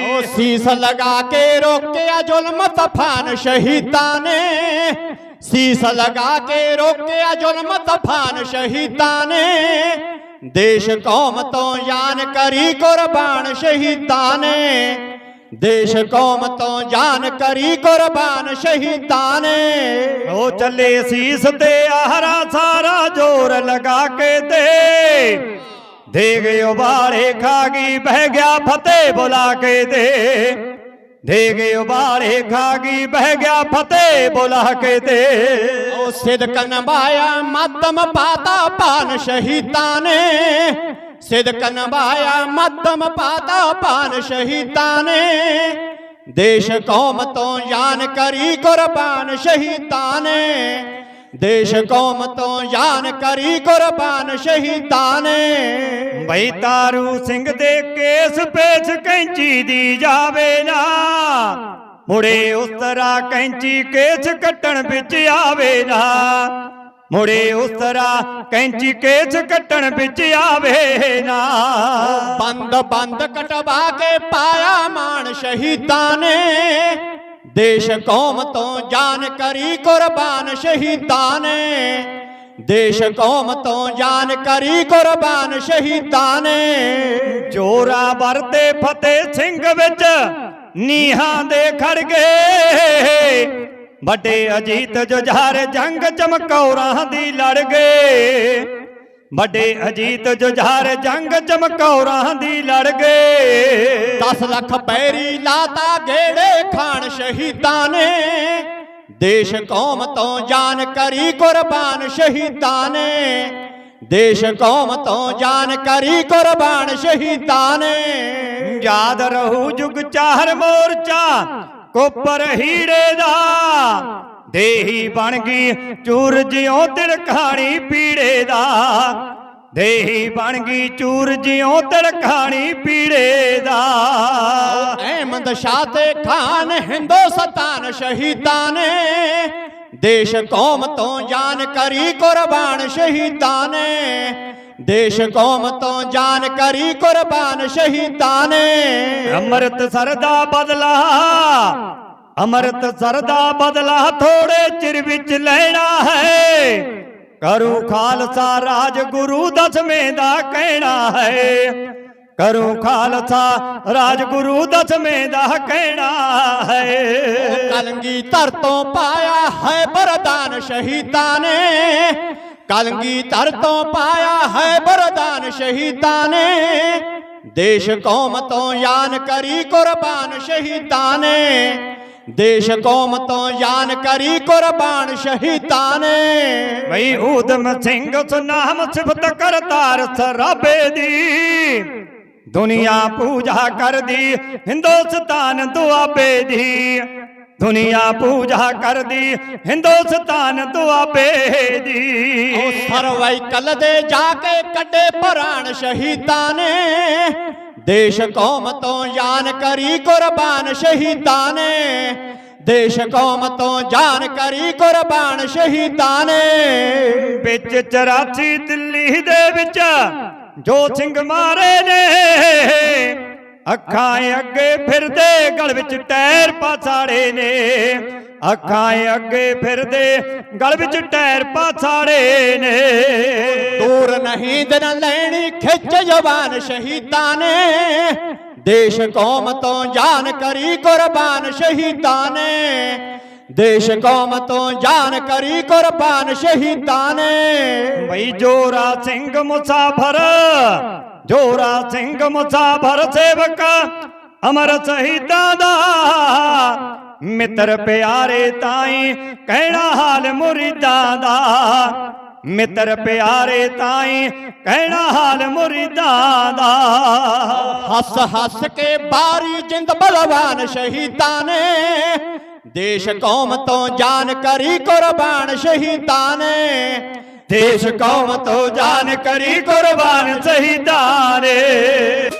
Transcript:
ਉਹ ਸੀਸ ਲਗਾ ਕੇ ਰੋਕਿਆ ਜ਼ੁਲਮ ਤਫਾਨ ਸ਼ਹੀਦਾਂ ਨੇ। ਸੀਸ ਲਗਾ ਕੇ ਰੋਕਿਆ ਜ਼ੁਲਮ ਤਫਾਨ ਸ਼ਹੀਦਾਂ ਨੇ। ਦੇਸ਼ ਕੌਮ ਤੋਂ ਜਾਨ ਕਰੀ ਕੁਰਬਾਨ ਸ਼ਹੀਦਾਂ ਨੇ। ਦੇਸ਼ ਕੌਮ ਤੋਂ ਜਾਨ ਕਰੀ ਕੁਰਬਾਨ ਸ਼ਹੀਦਾਂ ਨੇ। ਉਹ ਚੱਲੇ ਸੀਸ ਤੇ ਆਹਰਾ ਸਾਰਾ ਜ਼ੋਰ ਲਗਾ ਕੇ ਤੇ ਦੇ ਗਏ ਉਬਾਰੇ ਖਾ ਗਈ ਬਹਿ ਗਿਆ ਫਤਿਹ ਬੁਲਾ ਕੇ ਦੇ ਦੇ ਗਏ ਉਬਾਰੇ ਖਾ ਗਈ ਬਹਿ ਗਿਆ ਫਤਿਹ ਬੁਲਾ ਕੇ ਤੇ। ਉਹ ਸਿਦਕ ਨਭਾਇਆ ਮਾਤਮ ਪਾਤਾ ਪਾਨ ਸ਼ਹੀਦਾਂ ਨੇ। ਸਿਦਕ ਨਭਾਇਆ ਮਾਤਮ ਪਾਤਾ ਪਾਨ ਸ਼ਹੀਦਾਂ ਨੇ। ਦੇਸ਼ ਕੌਮ ਤੋਂ ਯਾਨ ਕਰੀ ਕੁਰਬਾਨ ਸ਼ਹੀਦਾਂ ਨੇ। ਦੇਸ਼ ਕੌਮ ਤੋਂ ਜਾਨ ਕਰੀ ਕੁਰਬਾਨ ਸ਼ਹੀਦਾਂ ਨੇ ਬਈ ਤਾਰੂ ਸਿੰਘ ਦੇ ਕੇਸ ਪੇਚ ਕੈਂਚੀ ਦੀ ਜਾਵੇ ਨਾ। ਮੁੜੇ ਉਸ ਤਰ੍ਹਾਂ ਕੈਂਚੀ ਕੇਸ ਕੱਟਣ ਵਿੱਚ ਆਵੇ ਨਾ। ਮੁੜੇ ਉਸ ਤਰ੍ਹਾਂ ਕੈਂਚੀ ਕੇਸ ਕੱਟਣ ਵਿੱਚ ਆਵੇ ਨਾ। ਬੰਦ ਬੰਦ ਕਟਵਾ ਕੇ ਪਾਇਆ ਮਾਣ ਸ਼ਹੀਦਾਂ ਨੇ ਦੇਸ਼ ਕੌਮ ਤੋਂ ਜਾਨ ਕਰੀ ਕੁਰਬਾਨ ਸ਼ਹੀਦਾਂ ਨੇ। ਦੇਸ਼ ਕੌਮ ਤੋਂ ਜਾਨ ਕਰੀ ਕੁਰਬਾਨ ਸ਼ਹੀਦਾਂ ਨੇ। ਜੋਰਾ ਵਰਤੇ ਫਤਿਹ ਸਿੰਘ ਵਿੱਚ ਨੀਹਾਂ ਦੇ ਖੜ ਗਏ ਵੱਡੇ ਅਜੀਤ ਜੁਝਾਰ ਜੰਗ ਚਮਕੌਰਾਂ ਦੀ ਲੜ ਗਏ ਵੱਡੇ ਅਜੀਤ ਜੁਝਾਰ ਜੰਗ ਚਮਕੌਰਾਂ ਦੀ ਲੜ ਗਏ। 10 ਲੱਖ ਪੈਰੀ ਲਾਤਾ ਗੇੜੇ ਖਾਨ ਸ਼ਹੀਦਾਂ ਨੇ। ਦੇਸ਼ ਕੌਮ ਤੋਂ ਜਾਨ ਕਰੀ ਕੁਰਬਾਨ ਸ਼ਹੀਦਾਂ ਨੇ। ਦੇਸ਼ ਕੌਮ ਤੋਂ ਜਾਨ ਕਰੀ ਕੁਰਬਾਨ ਸ਼ਹੀਦਾਂ ਨੇ। ਯਾਦ ਰਹੂ ਜੁਗ ਚਾਰ ਮੋਰਚਾ ਕੋਪਰ ਹੀੜੇ ਦਾ। ਦੇਹੀ ਬਣ ਗਈ ਚੂਰ ਜਿਉ ਦਿਲ ਕਹਾਣੀ ਪੀੜੇ ਦਾ। ਦੇਹੀ ਬਣ ਗਈ ਚੂਰ ਜਿਉ ਕਹਾਣੀ ਪੀੜੇ ਦਾ। ਅਹਿਮਦ ਸ਼ਾਹ ਤੇ ਖਾਨ ਹਿੰਦੁਸਤਾਨ ਸ਼ਹੀਦਾਂ ਨੇ। ਦੇਸ਼ ਕੌਮ ਤੋਂ ਜਾਨ ਕਰੀ ਕੁਰਬਾਨ ਸ਼ਹੀਦਾਂ ਨੇ। ਦੇਸ਼ ਕੌਮ ਤੋਂ ਜਾਨ ਕਰੀ ਕੁਰਬਾਨ ਸ਼ਹੀਦਾਂ ਨੇ। ਅੰਮ੍ਰਿਤ ਸਰ ਦਾ ਬਦਲਾ ਅੰਮ੍ਰਿਤ ਸਰ ਦਾ ਬਦਲਾ ਥੋੜੇ ਚਿਰ ਵਿੱਚ ਲੈਣਾ ਹੈ। ਕਰੂ ਖਾਲਸਾ ਰਾਜ ਗੁਰੂ ਦਸਵੇਂ ਦਾ ਕਹਿਣਾ ਹੈ। ਕਰੂ ਖਾਲਸਾ ਰਾਜ ਗੁਰੂ ਦਸਵੇਂ ਦਾ ਕਹਿਣਾ ਹੈ। ਕਲੰਗੀ ਧਰ ਤੋਂ ਪਾਇਆ ਹੈ ਬਰਦਾਨ ਸ਼ਹੀਦਾਂ ਨੇ। ਕਲੰਗੀ ਧਰ ਤੋਂ ਪਾਇਆ ਹੈ ਬਰਦਾਨ ਸ਼ਹੀਦਾਂ ਨੇ। ਦੇਸ਼ ਕੌਮ ਤੋਂ ਯਾਨ ਕਰੀ ਕੁਰਬਾਨ ਸ਼ਹੀਦਾਂ ਨੇ। ਦੇਸ਼ ਕੌਮ ਤੋਂ ਜਾਨ ਕਰੀ ਕੁਰਬਾਨ ਸ਼ਹੀਦਾਂ ਨੇ। ਬਈ ਊਦਮ ਸਿੰਘ ਸੁਨਾਮ ਸਿਫਤ ਕਰਤਾਰ ਸਰਾਬੇ ਦੀ। ਦੁਨੀਆ ਪੂਜਾ ਕਰਦੀ ਹਿੰਦੁਸਤਾਨ ਦੁਆਬੇ ਦੀ। ਦੁਨੀਆ ਪੂਜਾ ਕਰਦੀ ਹਿੰਦੁਸਤਾਨ ਦੁਆਬੇ ਉਹ ਦੀ ਸਰਵਾਈਕਲ ਦੇ ਜਾ ਕੇ ਕੱਢੇ ਪ੍ਰਾਣ ਸ਼ਹੀਦਾਂ ਨੇ। ਦੇਸ਼ ਕੌਮ ਤੋਂ ਜਾਨ ਕਰੀ ਕੁਰਬਾਨ ਸ਼ਹੀਦਾਂ ਨੇ ਦੇਸ਼ ਕੌਮ ਤੋਂ ਜਾਨ ਕਰੀ ਕੁਰਬਾਨ ਸ਼ਹੀਦਾਂ ਨੇ ਵਿੱਚ 84 ਦਿੱਲੀ ਦੇ ਵਿੱਚ ਜੋ ਸਿੰਘ ਮਾਰੇ ਨੇ, ਅੱਖਾਂ ਅੱਗੇ ਫਿਰਦੇ, ਗਲ ਵਿੱਚ ਟਾਇਰ ਪਾਸਾੜੇ ਨੇ। ਅੱਖਾਂ ਅੱਗੇ ਫਿਰਦੇ ਗਲ ਵਿੱਚ ਟਾਇਰ ਪਾਸਾੜੇ ਨੇ। ਦੂਰ ਨਹੀਂ ਦਿਨ ਲੈਣੀ ਖਿੱਚ ਜਵਾਨ ਸ਼ਹੀਦਾਂ ਨੇ। ਦੇਸ਼ ਕੌਮ ਤੋਂ ਜਾਨ ਕਰੀ ਕੁਰਬਾਨ ਸ਼ਹੀਦਾਂ ਨੇ। ਦੇਸ਼ ਕੌਮ ਤੋਂ ਜਾਨ ਕਰੀ ਕੁਰਬਾਨ ਸ਼ਹੀਦਾਂ ਨੇ। ਬਈ ਜੋਰਾ ਸਿੰਘ ਮੁਸਾਫਰ ਜੋਰਾ ਸਿੰਘ ਮੁਸਾਫਰ ਸੇਵਕ ਅਮਰ ਸ਼ਹੀਦਾਂ ਦਾ। ਮਿੱਤਰ ਪਿਆਰੇ ਤਾਈ, ਕਹਿਣਾ ਹਾਲ ਮੁਰੀਦਾਂ ਦਾ। ਮਿੱਤਰ ਪਿਆਰੇ ਤਾਈ, ਕਹਿਣਾ ਹਾਲ ਮੁਰੀਦਾਂ ਦਾ। ਹੱਸ ਹੱਸ ਕੇ ਬਾਰੀ ਜਿੰਦ ਬਲਵਾਨ ਸ਼ਹੀਦਾਂ ਨੇ। ਦੇਸ਼ ਕੌਮ ਤੋਂ ਜਾਨ ਕਰੀ ਕੁਰਬਾਨ ਸ਼ਹੀਦਾਂ ਨੇ। ਦੇਸ਼ ਕੌਮ ਤੋਂ ਜਾਨ ਕਰੀ ਕੁਰਬਾਨ ਸ਼ਹੀਦਾਂ ਨੇ।